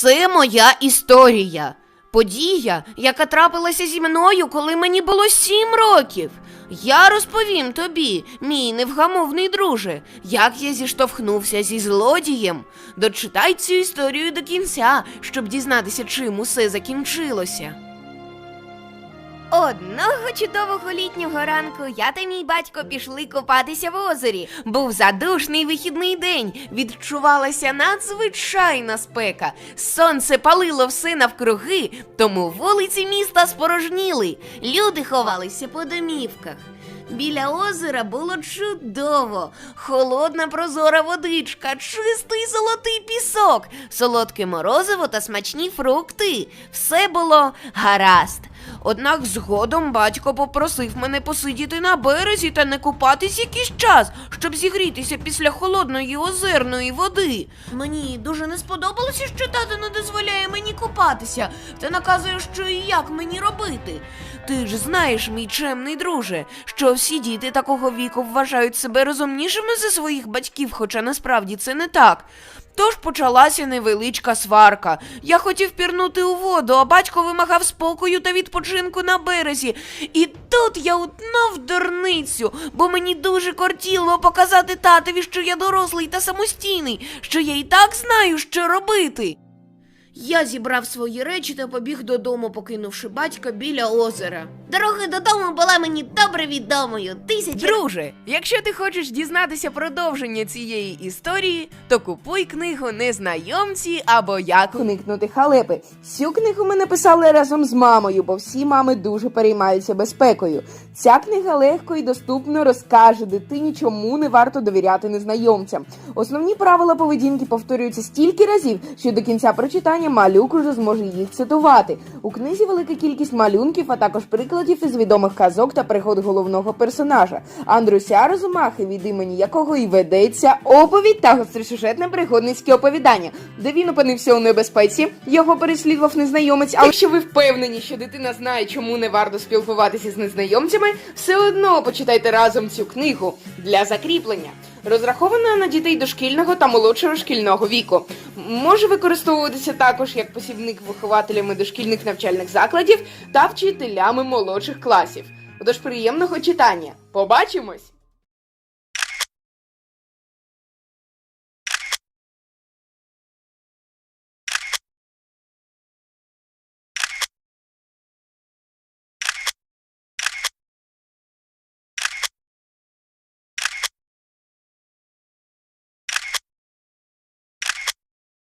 Це моя історія. Подія, яка трапилася зі мною, коли мені було сім років. Я розповім тобі, мій невгамовний друже, як я зіштовхнувся зі злодієм. Дочитай цю історію до кінця, щоб дізнатися, чим усе закінчилося. Одного чудового літнього ранку я та мій батько пішли купатися в озері. Був задушний вихідний день. Відчувалася надзвичайна спека. Сонце палило все навкруги, тому вулиці міста спорожніли. Люди ховалися по домівках. Біля озера було чудово, холодна прозора водичка, чистий золотий пісок, солодке морозиво та смачні фрукти. Все було гаразд. Однак згодом батько попросив мене посидіти на березі та не купатись якийсь час, щоб зігрітися після холодної озерної води. Мені дуже не сподобалося, що тато не дозволяє мені купатися та наказує, що і як мені робити. Ти ж знаєш, мій чемний друже, що всі діти такого віку вважають себе розумнішими за своїх батьків, хоча насправді це не так. Тож почалася невеличка сварка. Я хотів пірнути у воду, а батько вимагав спокою та відпочинку на березі. І тут я утнув дурницю, бо мені дуже кортіло показати татові, що я дорослий та самостійний, що я і так знаю, що робити. Я зібрав свої речі та побіг додому, покинувши батька біля озера. Дорога додому була мені добре відомою. Тисячі Друже, якщо ти хочеш дізнатися продовження цієї історії, то купуй книгу Незнайомці або як уникнути халепи. Цю книгу ми написали разом з мамою, бо всі мами дуже переймаються безпекою. Ця книга легко і доступно розкаже дитині, чому не варто довіряти незнайомцям. Основні правила поведінки повторюються стільки разів, що до кінця прочитання малюк уже зможе їх цитувати. У книзі велика кількість малюнків, а також прикладів із відомих казок та пригод головного персонажа Андруся Розумахи, від імені якого і ведеться оповідь та гостросюжетне пригодницьке оповідання, де він опинився у небезпеці. Його переслідував незнайомець. Але якщо ви впевнені, що дитина знає, чому не варто спілкуватися з незнайомцями, все одно почитайте разом цю книгу для закріплення. Розрахована на дітей дошкільного та молодшого шкільного віку. Може використовуватися також як посібник вихователями дошкільних навчальних закладів та вчителями молодших класів. Отож, приємного читання. Побачимось!